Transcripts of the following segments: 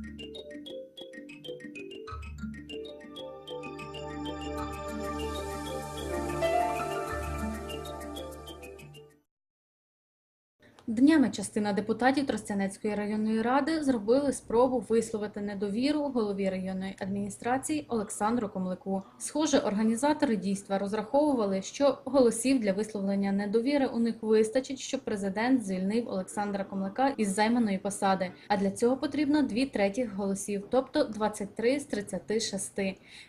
Thank you. Днями частина депутатів Тростянецької районної ради зробили спробу висловити недовіру голові районної адміністрації Олександру Комлику. Схоже, організатори дійства розраховували, що голосів для висловлення недовіри у них вистачить, щоб президент звільнив Олександра Комлика із займаної посади. А для цього потрібно дві третіх голосів, тобто 23 з 36.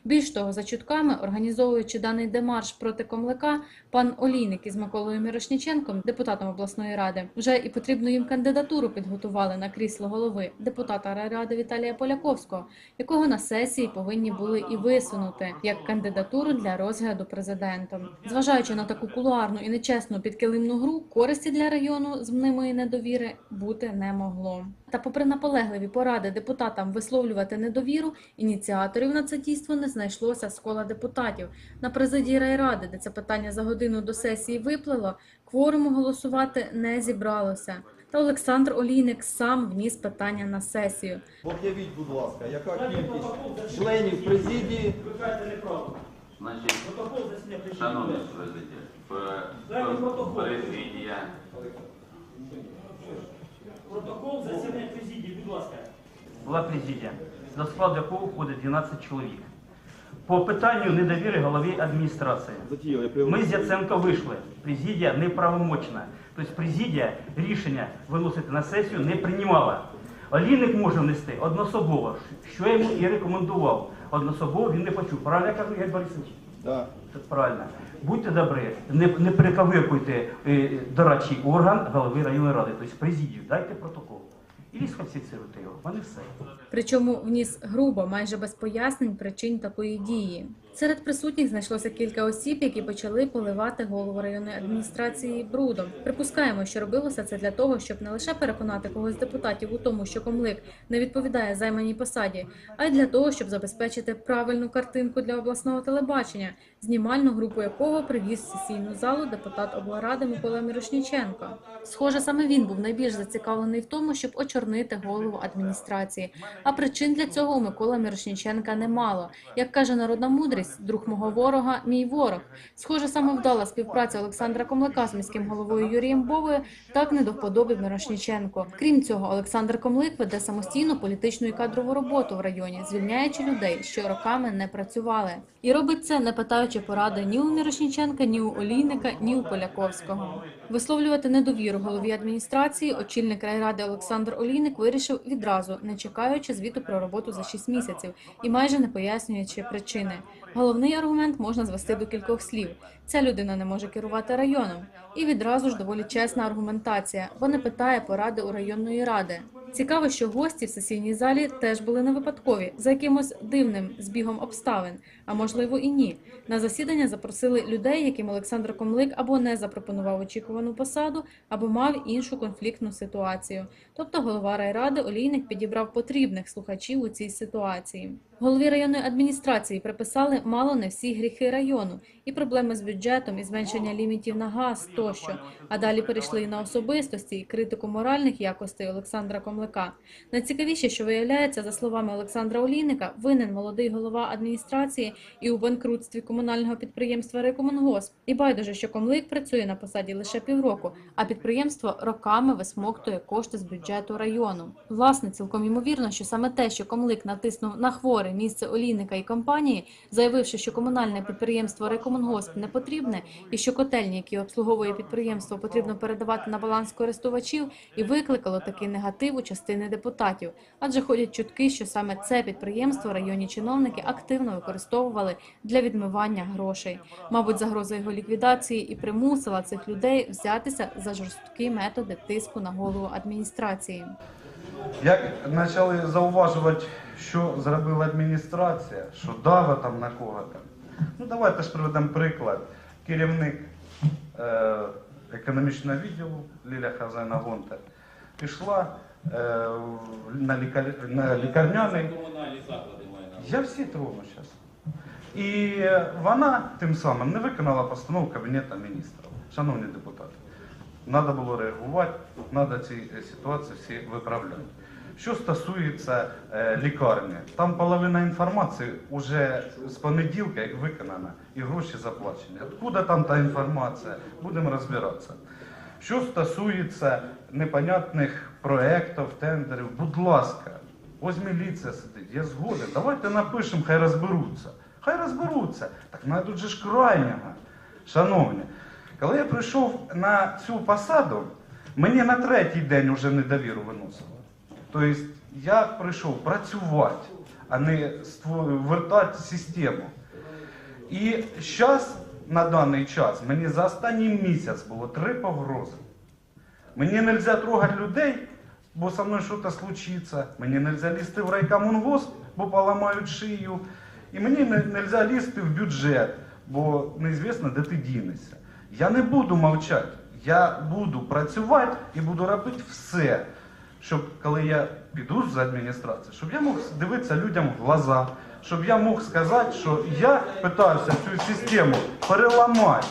Більш того, за чутками, організовуючи даний демарш проти Комлика, пан Олійник із Миколою Мірошніченком, депутатом обласної ради, вже і потрібну їм кандидатуру підготували на крісло голови депутата райради Віталія Поляковського, якого на сесії повинні були і висунути як кандидатуру для розгляду президентом. Зважаючи на таку кулуарну і нечесну підкилимну гру, користі для району з мнимої недовіри бути не могло. Та, попри наполегливі поради депутатам висловлювати недовіру, ініціаторів на це дійство не знайшлося з кола депутатів. На президії райради, де це питання за годину до сесії виплило, кворуму голосувати не зібралося. Та Олександр Олійник сам вніс питання на сесію. Об'явіть, будь ласка, яка кількість членів президії Ви кажете неправду. Значить, Дайте протокол. президія, Протокол засідання президії, будь ласка. була президія, до складу якого входить 12 чоловік. По питанню недовіри голові адміністрації. Ми з Яценко вийшли. Президія неправомочна. Тобто президія рішення виносити на сесію не приймала. Олійник може внести однособово, що йому і рекомендував. Однособово він не почув. Правильно я кажу, Ігор Борисович? Да. Правильно. Будьте добрі, не, не перековиркуйте е, дорадчий орган голови районної ради, тобто президію. Дайте протокол. І сфальсифіцируйте його. Вони все. Причому вніс грубо, майже без пояснень причин такої дії. Серед присутніх знайшлося кілька осіб, які почали поливати голову районної адміністрації брудом. Припускаємо, що робилося це для того, щоб не лише переконати когось з депутатів у тому, що комлик не відповідає займаній посаді, а й для того, щоб забезпечити правильну картинку для обласного телебачення, знімальну групу якого привіз в сесійну залу депутат облради Микола Мірошніченко. Схоже, саме він був найбільш зацікавлений в тому, щоб очорнити голову адміністрації. А причин для цього у Микола Мірошніченка немало. Як каже народна мудрість, друг мого ворога мій ворог. Схоже, саме вдала співпраця Олександра Комлика з міським головою Юрієм Бовою так не до вподоби Мірошніченко. Крім цього, Олександр Комлик веде самостійну політичну і кадрову роботу в районі, звільняючи людей, що роками не працювали. І робить це, не питаючи поради ні у Мірошніченка, ні у Олійника, ні у Поляковського. Висловлювати недовіру голові адміністрації очільник райради Олександр Олійник вирішив відразу, не чекаючи звіту про роботу за 6 місяців і майже не пояснюючи причини. Головний аргумент можна звести до кількох слів: ця людина не може керувати районом. І відразу ж доволі чесна аргументація, бо не питає поради у районної ради. Цікаво, що гості в сесійній залі теж були не випадкові, за якимось дивним збігом обставин, а можливо і ні. На засідання запросили людей, яким Олександр Комлик або не запропонував очікувану посаду, або мав іншу конфліктну ситуацію. Тобто голова райради Олійник підібрав потрібних слухачів у цій ситуації. Голові районної адміністрації приписали мало не всі гріхи району, і проблеми з бюджетом, і зменшення лімітів на газ тощо. А далі перейшли і на особистості, і критику моральних якостей Олександра Комлика. Найцікавіше, що виявляється, за словами Олександра Олійника, винен молодий голова адміністрації і у банкрутстві комунального підприємства Рекомунгосп. І байдуже, що Комлик працює на посаді лише півроку, а підприємство роками висмоктує кошти з бюджету району. Власне, цілком ймовірно, що саме те, що Комлик натиснув на хворе місце Олійника і компанії, заявивши, що комунальне підприємство Рекомунгосп не потрібне, і що котельні, які обслуговує підприємство, потрібно передавати на баланс користувачів, і викликало такий негатив у частини депутатів. Адже ходять чутки, що саме це підприємство районні чиновники активно використовували для відмивання грошей. Мабуть, загроза його ліквідації і примусила цих людей взятися за жорсткі методи тиску на голову адміністрації. Як почали зауважувати, що зробила адміністрація, що дава там на кого-то. Ну давайте ж приведемо приклад. Керівник е, економічного відділу Ліля Хазайна Гонтар пішла е, на, лікар... на лікарняний. Я всі трону зараз. І вона тим самим не виконала постанову Кабінету міністрів. Шановні депутати, треба було реагувати, треба ці ситуації всі виправляти. Що стосується е, лікарні, там половина інформації вже з понеділка виконана і гроші заплачені. Откуда там та інформація? Будемо розбиратися. Що стосується непонятних проєктів, тендерів, будь ласка, ось міліція сидить, я згоден. Давайте напишемо, хай розберуться. Хай розберуться. Так знайдуть же ж крайнього. Шановні, коли я прийшов на цю посаду, мені на третій день вже недовіру виносили. Тобто я прийшов працювати, а не вертати систему. І зараз, на даний час, мені за останній місяць було три погрози. Мені не можна трогати людей, бо со мною щось случиться. Мені не можна лізти в райкомунгосп, бо поламають шию. І мені не можна лізти в бюджет, бо неізвісно, де ти дінешся. Я не буду мовчати. Я буду працювати і буду робити все, щоб коли я піду з адміністрації, щоб я мог дивитися людям в глаза, щоб я мог сказати, що я питаюся цю систему переламати.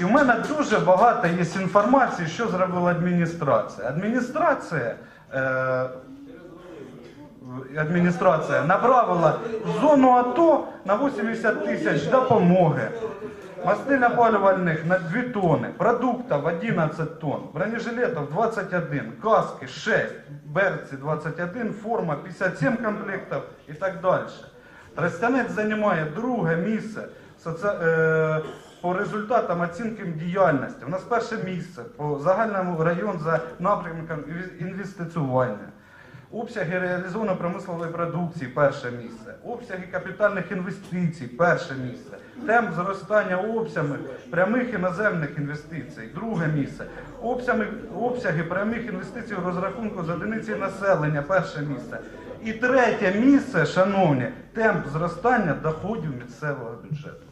І в мене дуже багато є інформації, що зробила адміністрація. Адміністрація, е, адміністрація направила в зону АТО на 80 тисяч допомоги. Мости напалювальних на 2 тонни, продуктів 11 тонн, бронежилетів 21, каски 6, берці 21, форма 57 комплектів і так далі. Тростянець займає друге місце е, по результатам оцінки діяльності. У нас перше місце по загальному району за напрямком інвес- інвестиціювання. Обсяги реалізованої промислової продукції перше місце. Обсяги капітальних інвестицій перше місце. Темп зростання обсягів прямих іноземних інвестицій друге місце. Обсяги, обсяги прямих інвестицій у розрахунку з одиниці населення перше місце. І третє місце, шановні, темп зростання доходів місцевого бюджету.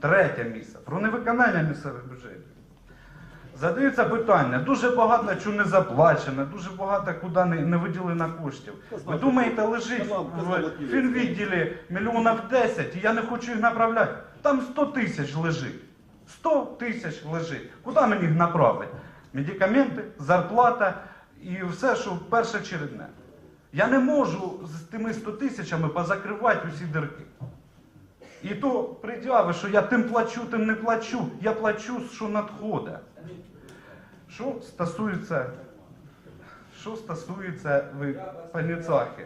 Третє місце. Про невиконання місцевих бюджетів. Задаються питання, дуже багато чого не заплачено, дуже багато куди не, не виділено коштів. Ви думаєте, лежить в фінвідділі мільйонів 10, і я не хочу їх направляти. Там 100 тисяч лежить. 100 тисяч лежить. Куди мені їх направити? Медикаменти, зарплата і все, що першочередне. Я не можу з тими 100 тисячами позакривати усі дирки. І то пред'яви, що я тим плачу, тим не плачу. Я плачу, що надходить. Що стосується, що стосується по Ніцахі.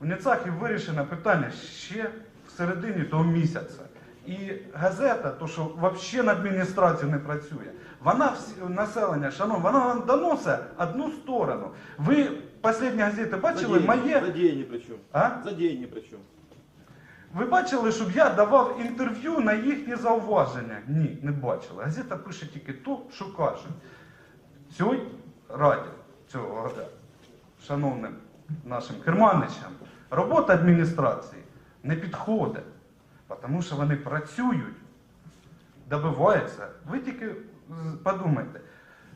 У Ніцахі вирішено питання ще в середині того місяця. І газета, то що взагалі на адміністрацію не працює, вона населення, шановні, вона вам доносить одну сторону. Ви останні газети бачили моє. За деньги причем. А? За деньги причем. Ви бачили, щоб я давав інтерв'ю на їхні зауваження? Ні, не бачили. Газета пише тільки то, що кажуть. Цій раді, цього шановним нашим керманичам, робота адміністрації не підходить, тому що вони працюють, добиваються. Ви тільки подумайте.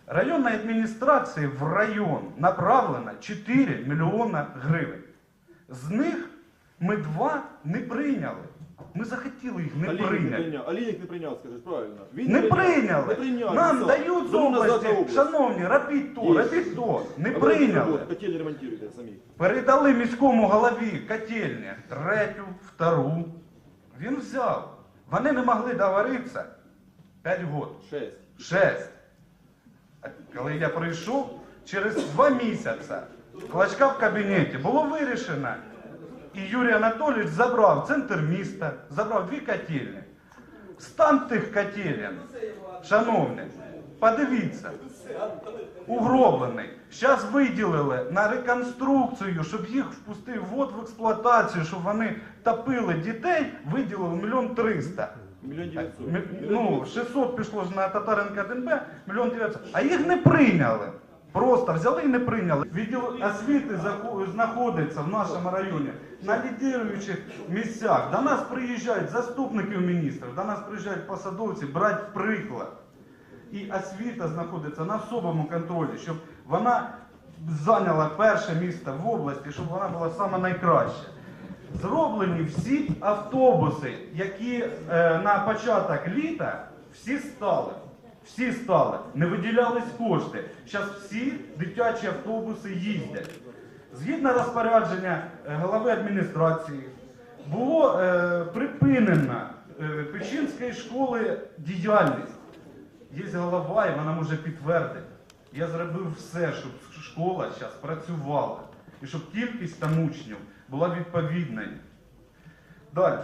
Районної адміністрації в район направлено 4 мільйона гривень. З них ми два не прийняли. Ми захотіли їх не Олійник не прийняти. прийняв. Олійник не прийняв, скажеш, правильно. Він Не прийняли. Не прийняв. Нам Сам. дають з назад області. на область. Шановні, робіть то, Є. робіть то. Не А прийняли. от Котельні ремонтуєте самі. Передали міському голові котельні третю, втору. Він взяв. Вони не могли договоритися 5 років. Шесть. Шесть. А коли я прийшов, через два місяці клачка в кабінеті було вирішено. І Юрій Анатолійович забрав центр міста, забрав дві котельні. Стан тих котелень, шановні, подивіться, угроблений. Зараз виділили на реконструкцію, щоб їх впустив вод в експлуатацію, щоб вони топили дітей, виділили мільйон триста. Мільйон дев'ятсот. Ну, 600 пішло ж на Татаренка ДНБ, мільйон 900. А їх не прийняли. Просто взяли і не прийняли. Відділ освіти знаходиться в нашому районі на лідируючих місцях. До нас приїжджають заступників міністрів, до нас приїжджають посадовці брати приклад. І освіта знаходиться на особому контролі, щоб вона зайняла перше місце в області, щоб вона була саме найкраща. Зроблені всі автобуси, які е, на початок літа всі стали. Всі стали, не виділялись кошти. Зараз всі дитячі автобуси їздять. Згідно розпорядження е, голови адміністрації, було е, припинено е, Печінської школи діяльність. Є голова, і вона може підтвердити. Я зробив все, щоб школа зараз працювала. І щоб кількість там учнів була відповідною. Далі.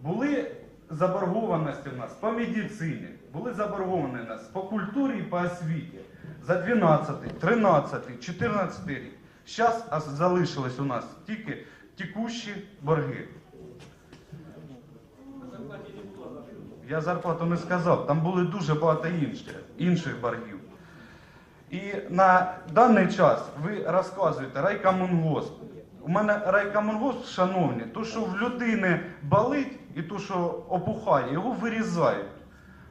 Були заборгованості в нас по медицині, були заборговані в нас по культурі і по освіті за 12, 13, 14 рік. Зараз залишились у нас тільки текущі борги. Я зарплату не сказав, там були дуже багато інших, інших боргів. І на даний час ви розказуєте райкомунгосп. У мене райкомунгосп, шановні, то, що в людини болить і то, що опухає, його вирізають.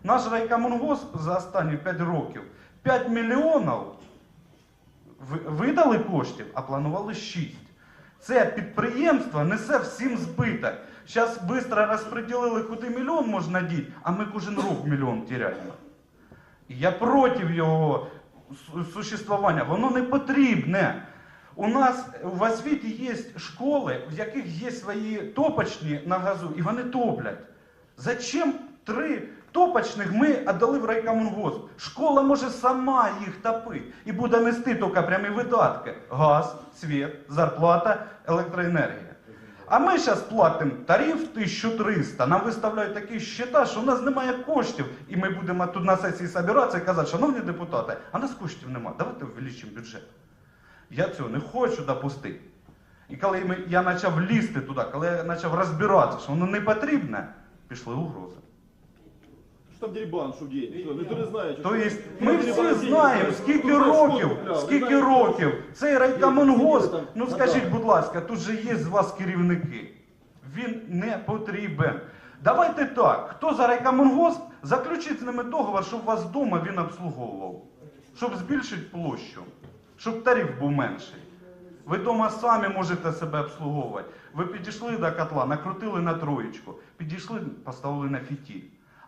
Наш райкомунгосп за останні 5 років 5 мільйонів видали коштів, а планували 6. Це підприємство несе всім збиток. Зараз швидко розподілили, куди мільйон можна діти, а ми кожен рік мільйон тіряємо. Я проти його су- существування. Воно не потрібне. У нас в освіті є школи, в яких є свої топочні на газу, і вони топлять. Зачем три топочних ми віддали в райкомунгосп? Школа може сама їх топити і буде нести тільки прямі видатки: газ, світ, зарплата, електроенергія. А ми зараз платимо тариф 1300, нам виставляють такі щита, що в нас немає коштів. І ми будемо тут на сесії збиратися і казати, шановні депутати, а нас коштів немає, давайте ввеличимо бюджет. Я цього не хочу допустити. І коли я почав лізти туди, коли я почав розбиратися, що воно не потрібне, пішли угрози. Що там дерибан, що діє? Ніхто, ніхто не знає. чи Тобто що. ми всі знаємо, скільки Ну, років, скільки років цей райкомунгосп, Там, ну скажіть, будь ласка, тут же є з вас керівники. Він не потрібен. Давайте так, хто за райкомунгосп, заключіть з ними договор, щоб вас вдома він обслуговував. Щоб збільшити площу, щоб тариф був менший. Ви вдома самі можете себе обслуговувати. Ви підійшли до котла, накрутили на троєчку, підійшли, поставили на фітіль.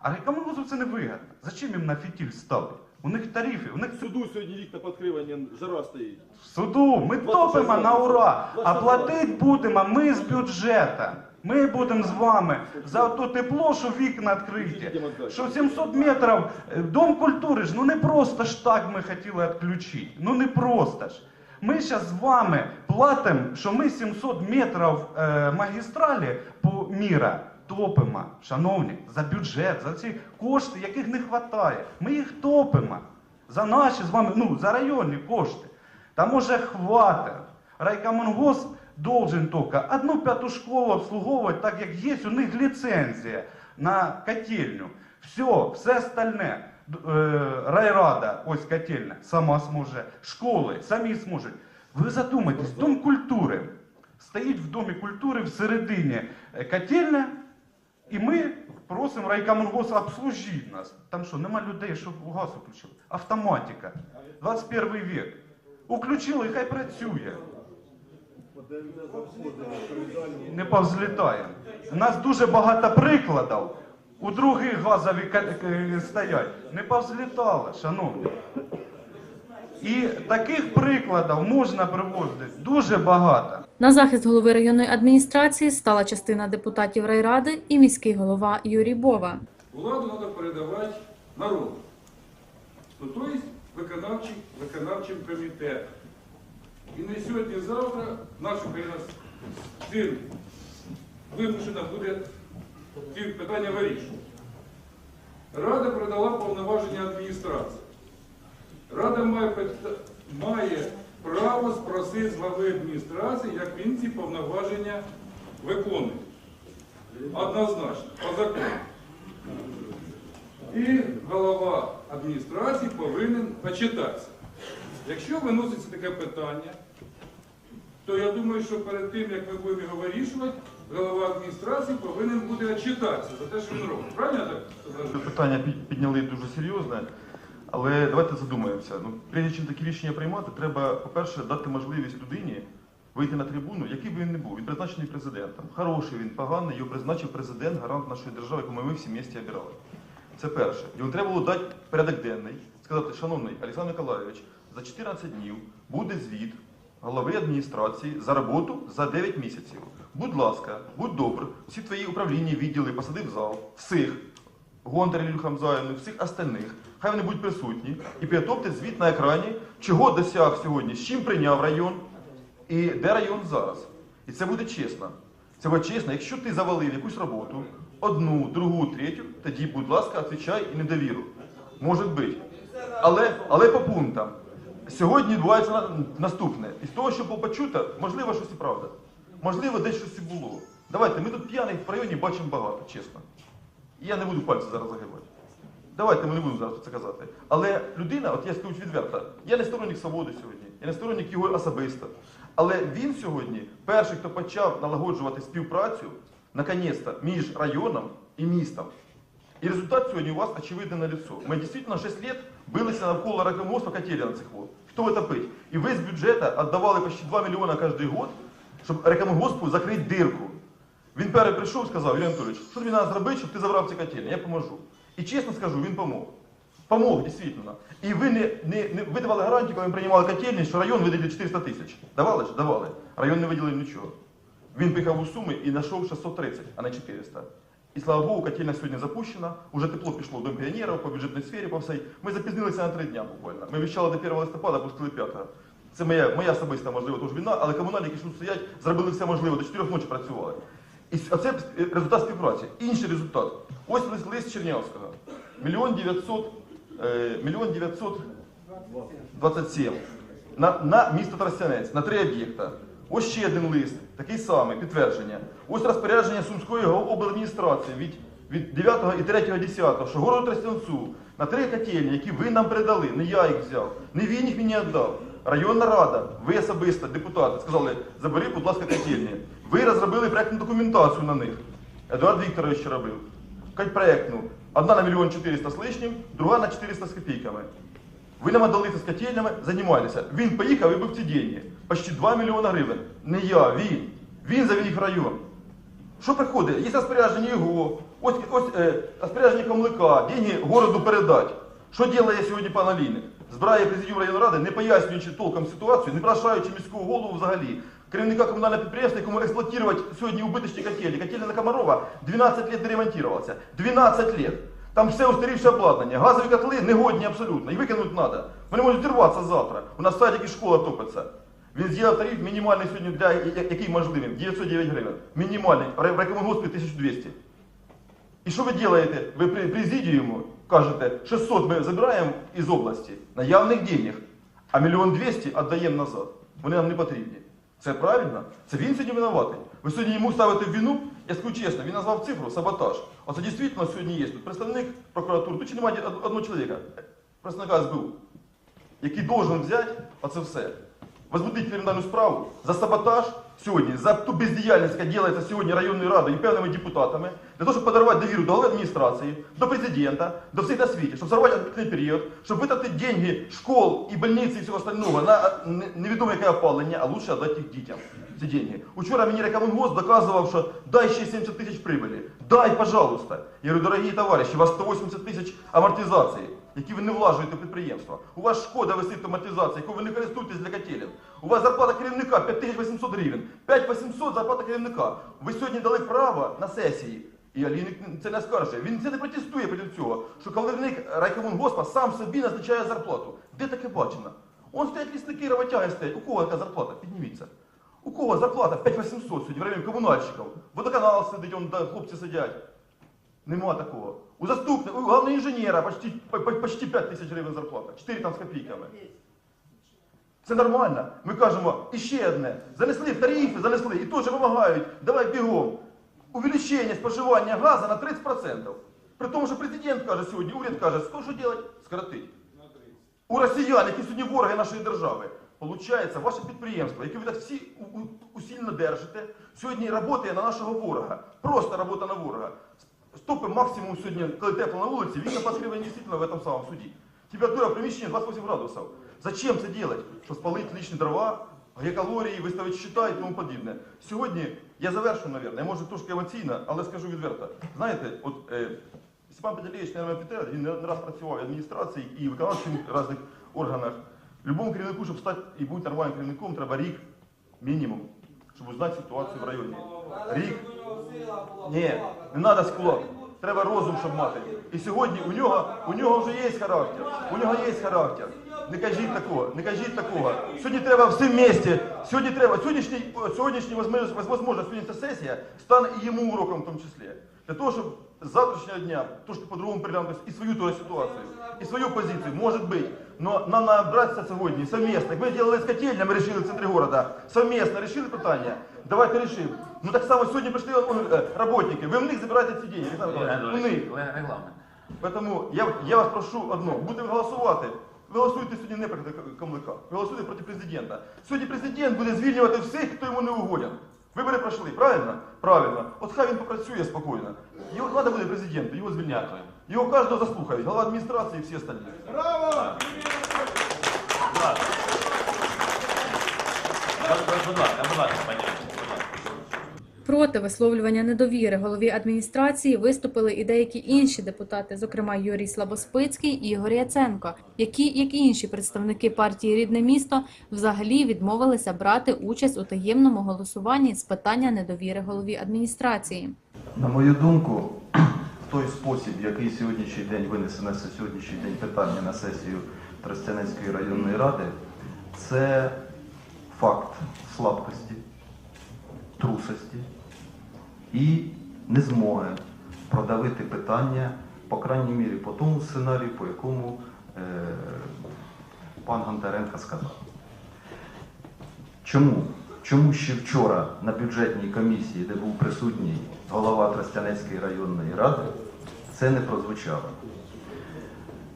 А райкомунгоспу це не вигідно. Зачем їм на фітіль ставити? У них тарифи, у них В суду сьогодні рік на підкривання жара стоїть. в суду. Ми топимо на ура, а платити будемо ми з бюджету. Ми будемо з вами за то тепло, що вікна відкриті. Що 700 метрів е, дом культури ж ну не просто ж так ми хотіли відключити. Ну не просто ж. Ми зараз з вами платимо, що ми 700 метрів е, магістралі по міра топимо, шановні, за бюджет, за ці кошти, яких не вистачає. Ми їх топимо. За наші з вами, ну, за районні кошти. Та може хватить. Райкомунгосп должен тільки одну п'яту школу обслуговувати, так як є у них ліцензія на котельню. Все, все остальне. Е, Райрада, ось котельня, сама зможе, школи самі зможуть. Ви задумайтесь, Дом культури. Стоїть в Домі культури всередині е, котельня, і ми просимо райкомунгос обслужити нас. Там що, нема людей, щоб газ включили? Автоматика. 21 вік. Уключили, хай працює. Не повзлітає. У нас дуже багато прикладів. У других газові стоять. Не повзлітали, шановні. І таких прикладів можна приводити дуже багато. На захист голови районної адміністрації стала частина депутатів райради і міський голова Юрій Бова. Владу треба передавати народу. Тобто виконавчим, виконавчим комітетом. І не сьогодні, завтра наша країна вимушена буде ці питання вирішувати. Рада передала повноваження адміністрації. Рада має, має право спросити з глави адміністрації, як він ці повноваження виконує. Однозначно, по закону. І голова адміністрації повинен почитатися. Якщо виноситься таке питання, то я думаю, що перед тим, як ми будемо його вирішувати, голова адміністрації повинен буде отчитатися за те, що він робить. Правильно я так? Питання підняли дуже серйозне, але давайте задумаємося. Ну, прежде чим такі рішення приймати, треба, по-перше, дати можливість людині вийти на трибуну, який би він не був. Він призначений президентом. Хороший він, поганий, його призначив президент, гарант нашої держави, яку ми всі місті обирали. Це перше. Йому треба було дати порядок денний, сказати, шановний Олександр Миколайович, за 14 днів буде звіт голови адміністрації за роботу за 9 місяців. Будь ласка, будь добр, всі твої управління, відділи, посади в зал, всіх, Гонтар Іллю Хамзаївну, всіх остальних, хай вони будуть присутні і підготовте звіт на екрані, чого досяг сьогодні, з чим прийняв район і де район зараз. І це буде чесно. Це буде чесно, якщо ти завалив якусь роботу, одну, другу, третю, тоді, будь ласка, відповідай і недовіру. Може бути. Але, але по пунктам. Сьогодні відбувається наступне. І з того, що було почуто, можливо, щось і правда. Можливо, десь щось і було. Давайте, ми тут п'яних в районі бачимо багато, чесно. І я не буду пальці зараз загибати. Давайте ми не будемо зараз це казати. Але людина, от я скажу відверто, я не сторонник свободи сьогодні, я не сторонник його особисто. Але він сьогодні перший, хто почав налагоджувати співпрацю, наконець-то, між районом і містом. І результат сьогодні у вас очевидно на лицо. Ми дійсно 6 лет билися навколо ракомоста котелья на цих вод. Хто это пить? І ви з бюджету віддавали почти 2 мільйони кожен год, щоб рекомгоспу закрити дирку. Він перший прийшов і сказав, Юрій Анатолійович, що тобі треба зробити, щоб ти забрав ці котельні? Я поможу. І чесно скажу, він помог. Помог, дійсно. І ви не, не, не ви гарантію, коли ми приймали котельні, що район виділить 400 тисяч. Давали ж? Давали. Район не виділив нічого. Він поїхав у Суми і знайшов 630, а не 400. І слава Богу, котельня сьогодні запущена, уже тепло пішло в Дом піонерів, по бюджетній сфері, по всій. Ми запізнилися на три дня буквально. Ми віщали до 1 листопада, пустили 5. Це моя, моя особиста, можливо, теж війна, але комунальники, тут стоять, зробили все можливе, до 4 ночі працювали. І с- оце е, результат співпраці. Інший результат. Ось лист, лист Чернявського. Мільйон 900, е, мільйон 927 на, на місто Тростянець, на три об'єкта. Ось ще один лист, такий самий, підтвердження. Ось розпорядження Сумської обладміністрації від, від 9 і 3 10, що городу Тростянцю на три котельні, які ви нам передали, не я їх взяв, не він їх мені віддав. Районна рада, ви особисто, депутати, сказали, забери, будь ласка, котельні. Ви розробили проєктну документацію на них. Едуард Вікторович робив. Кать проєктну. Одна на мільйон 400 з лишнім, друга на 400 з копійками. Ви нам отдали з котельнями, займалися. Він поїхав і був ці деньги. Почти 2 мільйони гривень. Не я, він. Він завів район. Що приходить? Є розпорядження його, ось, ось е, розпорядження Камлика, деньги городу передати. Що робить сьогодні пан Алійник? Збирає президію районної ради, не пояснюючи толком ситуацію, не приглашаючи міського голову взагалі. Керівника комунального підприємства, якому експлуатувати сьогодні убиточні котелі. Котельня на Комарова 12 років не ремонтувалася. 12 років. Там все устарівше обладнання. Газові котли негодні абсолютно. І викинути треба. Вони можуть зірватися завтра. У нас садик і школа топиться. Він зробив тариф мінімальний сьогодні для який можливий 909 гривень. Мінімальний. В рекомендгоспі 1200. І що ви робите? Ви при президіуму кажете, 600 ми забираємо із області наявних денег, а мільйон 200 віддаємо назад. Вони нам не потрібні. Це правильно? Це він сьогодні винуватий. Ви сьогодні йому ставите вину, я скажу чесно, він назвав цифру саботаж. Оце дійсно сьогодні є. Тут представник прокуратури, тут чи немає одного чоловіка, представника СБУ, який должен взяти оце все. Возбудити кримінальну справу за саботаж сьогодні, за ту бездіяльність, яка робиться сьогодні районною радою і певними депутатами, для того, щоб подарувати довіру до адміністрації, до президента, до всіх на світі, щоб сорвати відкритий період, щоб витратити деньги школ і больниці і всього остального на не- невідоме яке опалення, а лучше віддати їх дітям. Ці деньги. Учора мені рекомендгос доказував, що дай ще 70 тисяч прибылі. Дай, пожалуйста. Я говорю, дорогі товариші, у вас 180 тисяч амортизації, які ви не влажуєте в підприємство. У вас шкода висить амортизація, яку ви не користуєтесь для котелів. У вас зарплата керівника 5800 гривень. 5800 зарплата керівника. Ви сьогодні дали право на сесії. І Аліник це не скаже. Він це не протестує проти цього, що керівник райкомунгоспа сам собі назначає зарплату. Де таке бачено? Он стоять лісники, роботяги стоять. У кого яка зарплата? Підніміться. У кого зарплата 5800 сьогодні в районі комунальщиків? Водоканал сидить, он, да, хлопці сидять. Нема такого. У заступника, у головного інженера почти, по- по- почти 5 тисяч гривень зарплата. 4 там з копійками. Це нормально. Ми кажемо, ще одне. Занесли в тарифи, занесли, і теж вимагають, давай бігом. Увеличення споживання газу на 30%. При тому, що президент каже сьогодні, уряд каже, що що робити? Скоротить. У росіян, які сьогодні вороги нашої держави. Получається, ваше підприємство, яке ви так всі усильно держите, сьогодні працює на нашого ворога. Просто робота на ворога. Стопи максимум сьогодні, коли тепло на на 20 гривень дійсно в этом самом суді. Температура в приміщенні 28 градусів. Зачем це делать? Щоб спалити лишні дрова, геокалорії, виставити щита і тому подібне. Сьогодні я завершу, мабуть, я може трошки емоційно, але скажу відверто. Знаєте, от е, Степан Петрович, наверное, підтвердить, він не раз працював в адміністрації і в виконавчих різних органах. Любому керівнику, щоб стати і бути нормальним керівником, треба рік мінімум, щоб узнати ситуацію в районі. Рік. Ні, не треба склад. Треба розум, щоб мати. І сьогодні у нього, у нього вже є характер. У нього є характер. Не кажіть такого, не кажіть такого. Сьогодні треба всі місті. Сьогодні треба, сьогоднішній, сьогоднішній можливо, сьогодні ця сесія стане і йому уроком в тому числі. Для того, щоб з завтрашнього дня, трошки по-другому переглянути і свою ту ситуацію, і свою позицію, може бути. Но нам надо браться сьогодні совместно. Ми делали з котельня, ми решили в центрі города, совместно решили питання, давайте решимо. Ну так само сьогодні прийшли е, работники, ви в них забираєте ці деньги, у них. Регламент. Тому я, я вас прошу одно, будемо голосувати. Ви голосуєте сьогодні не проти Камлика, ви голосуєте проти президента. Сьогодні президент буде звільнювати всіх, хто йому не угоден. Вибори пройшли, правильно? Правильно. От хай він попрацює спокійно. Його треба буде президенту, його звільняти. Його кожного заслухають, голова адміністрації і всі остальні. Браво! будь ласка. Будь ласка. Проти висловлювання недовіри голові адміністрації виступили і деякі інші депутати, зокрема Юрій Слабоспицький і Ігор Яценко, які, як і інші представники партії Рідне місто, взагалі відмовилися брати участь у таємному голосуванні з питання недовіри голові адміністрації. На мою думку, той спосіб, який сьогоднішній день винесе на сьогоднішній день питання на сесію Тростянецької районної ради, це факт слабкості, трусості і незмоги продавити питання, по крайній мірі, по тому сценарію, по якому е, пан Гонтаренко сказав. Чому? Чому ще вчора на бюджетній комісії, де був присутній голова Тростянецької районної ради, це не прозвучало?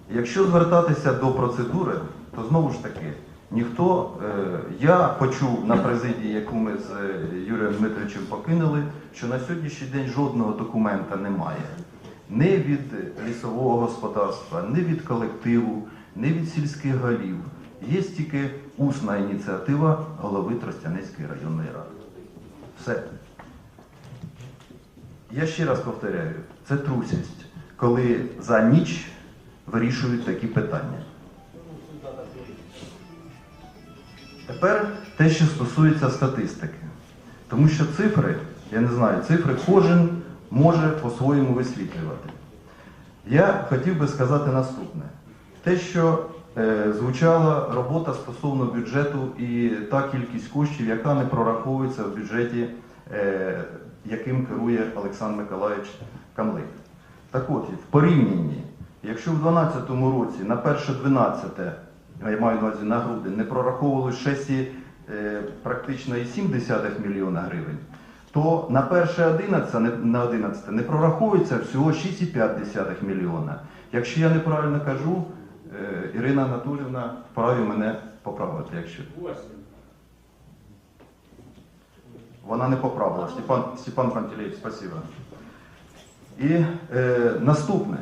Якщо звертатися до процедури, то знову ж таки, ніхто, е, я почув на президії, яку ми з е, Юрієм Дмитровичем покинули, що на сьогоднішній день жодного документа немає. Не від лісового господарства, не від колективу, не від сільських голів. Є тільки усна ініціатива голови Тростянецької районної ради. Все. Я ще раз повторяю, це трусість, коли за ніч вирішують такі питання. Тепер те, що стосується статистики. Тому що цифри, я не знаю, цифри кожен може по-своєму висвітлювати. Я хотів би сказати наступне. Те, що е, звучала робота стосовно бюджету і та кількість коштів, яка не прораховується в бюджеті, е, яким керує Олександр Миколаївич Камлик. Так от, в порівнянні, якщо в 2012 році на перше 12, я маю на увазі на грудень, не прораховували 6 е, практично і 7 мільйона гривень, то на перше 11, не- на 11 не прораховується всього 6,5 мільйона. Якщо я неправильно кажу, е, Ірина Анатолівна вправі мене поправити, якщо. Вона не поправила. Степан, Степан Пантелеєв, спасибо. І е, наступне.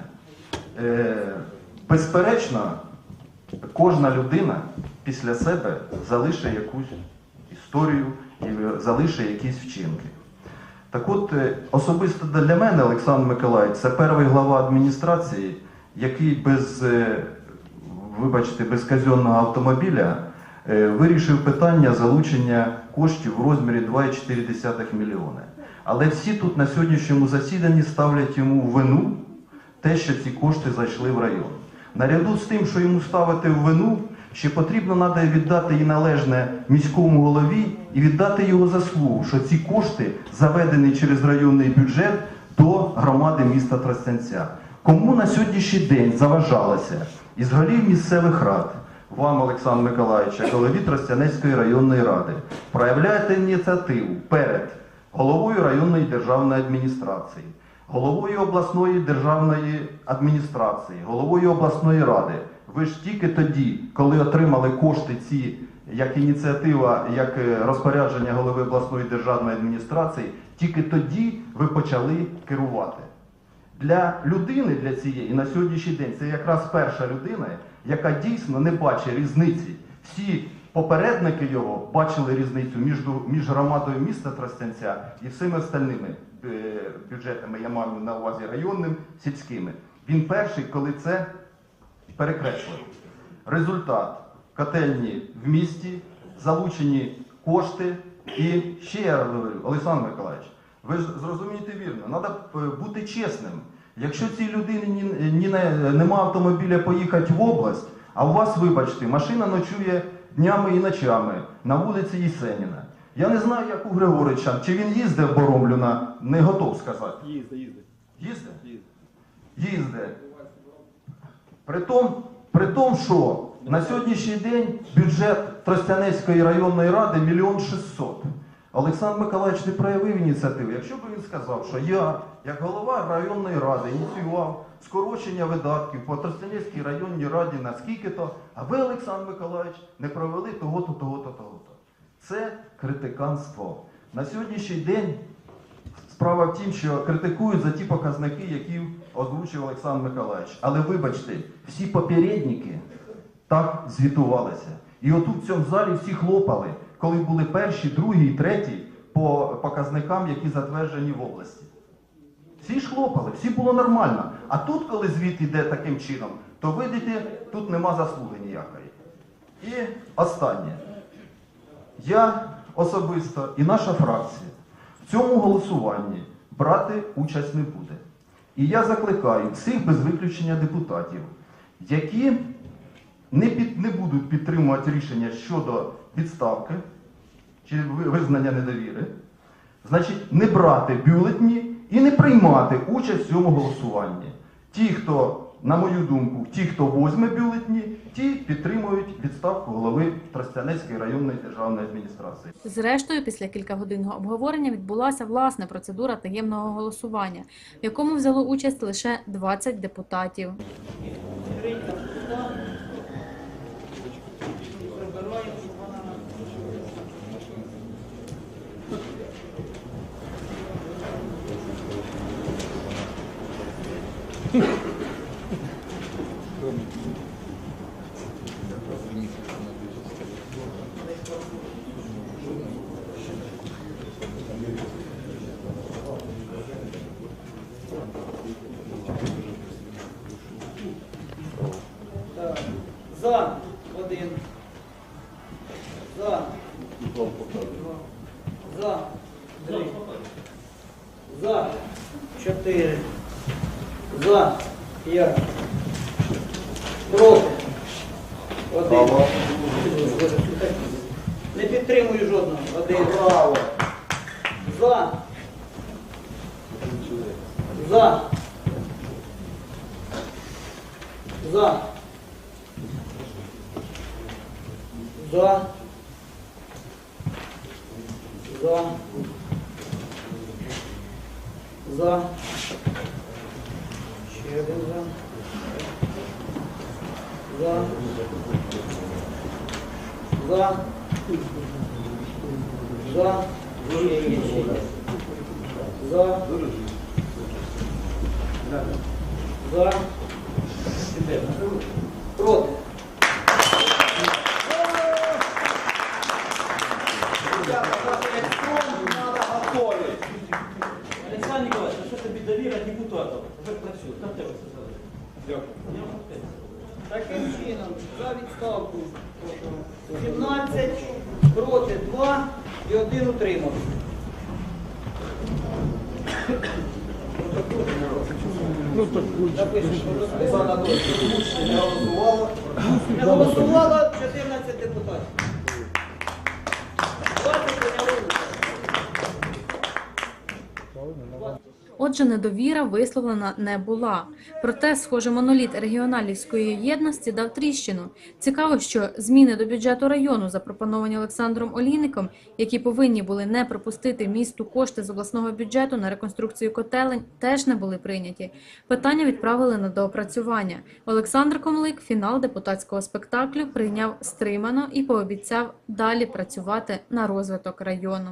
Е, безперечно, кожна людина після себе залишить якусь історію і залишить якісь вчинки. Так от, е, особисто для мене, Олександр Миколаївич, це перший глава адміністрації, який без, е, вибачте, без казенного автомобіля е, вирішив питання залучення коштів в розмірі 2,4 мільйони. Але всі тут на сьогоднішньому засіданні ставлять йому вину те, що ці кошти зайшли в район. Наряду з тим, що йому ставити в вину, ще потрібно треба віддати і належне міському голові і віддати його заслугу, що ці кошти заведені через районний бюджет до громади міста Тростянця. Кому на сьогоднішній день заважалося із голів місцевих рад, вам, Олександр Миколаївич, голові Тростянецької районної ради, проявляєте ініціативу перед головою районної державної адміністрації, головою обласної державної адміністрації, головою обласної ради. Ви ж тільки тоді, коли отримали кошти ці як ініціатива, як е, розпорядження голови обласної державної адміністрації, тільки тоді ви почали керувати. Для людини, для цієї на сьогоднішній день, це якраз перша людина, яка дійсно не бачить різниці. Всі попередники його бачили різницю між, між громадою міста Тростянця і всіми остальними бюджетами, я маю на увазі районним, сільськими. Він перший, коли це перекреслив. Результат котельні в місті, залучені кошти. І ще я говорю, Олександр Миколаївич, ви ж зрозумієте вірно, треба бути чесним. Якщо цій людині ні, ні, не- нема автомобіля поїхати в область, а у вас, вибачте, машина ночує днями і ночами на вулиці Єсеніна. Я не знаю, як у Григорича, чи він їздив в Боромлюна, не готов сказати. Їзди, їзди. Їздив? Їзди. їздить. При тому, при тому, що на сьогоднішній день бюджет Тростянецької районної ради мільйон шістсот. Олександр Миколаївич не проявив ініціативу. Якщо б він сказав, що я, як голова районної ради, ініціював скорочення видатків по Тростянецькій районній раді на скільки-то, а ви, Олександр Миколаївич, не провели того-то, того-то, того-то. Це критиканство. На сьогоднішній день Справа в тім, що критикують за ті показники, які озвучив Олександр Миколаївич. Але вибачте, всі попередники так звітувалися. І отут в цьому залі всі хлопали, коли були перші, другі і треті по показникам, які затверджені в області. Всі ж хлопали, всі було нормально. А тут, коли звіт йде таким чином, то видите, тут нема заслуги ніякої. І останнє. Я особисто і наша фракція в цьому голосуванні брати участь не буде. І я закликаю всіх без виключення депутатів, які не, під, не будуть підтримувати рішення щодо відставки чи визнання недовіри, значить, не брати бюлетні і не приймати участь в цьому голосуванні. Ті, хто, на мою думку, ті, хто возьме бюлетні, ті підтримують відставку голови Тростянецької районної державної адміністрації. Зрештою, після кількагодинного обговорення відбулася власна процедура таємного голосування, в якому взяло участь лише 20 депутатів. Так. За один. За. За. Три. За. Чотири. За. П'ять. Проти. Один. Не підтримую жодного. За. За. За. За. За. За. Ще один за. За. За. За. Ще є, ще є. За. За. Проти. Олександр Ніколаївич, а що тобі довіра депутатів? Вже працює. Там тебе все залежить. Дякую. Таким чином, за відставку 17, проти 2 і 1 утримався. Голосувало. Не голосувало 14 депутатів. Отже, недовіра висловлена не була. Проте, схоже, моноліт регіоналівської єдності дав тріщину. Цікаво, що зміни до бюджету району, запропоновані Олександром Олійником, які повинні були не пропустити місту кошти з обласного бюджету на реконструкцію котелень, теж не були прийняті. Питання відправили на доопрацювання. Олександр Комлик фінал депутатського спектаклю прийняв стримано і пообіцяв далі працювати на розвиток району.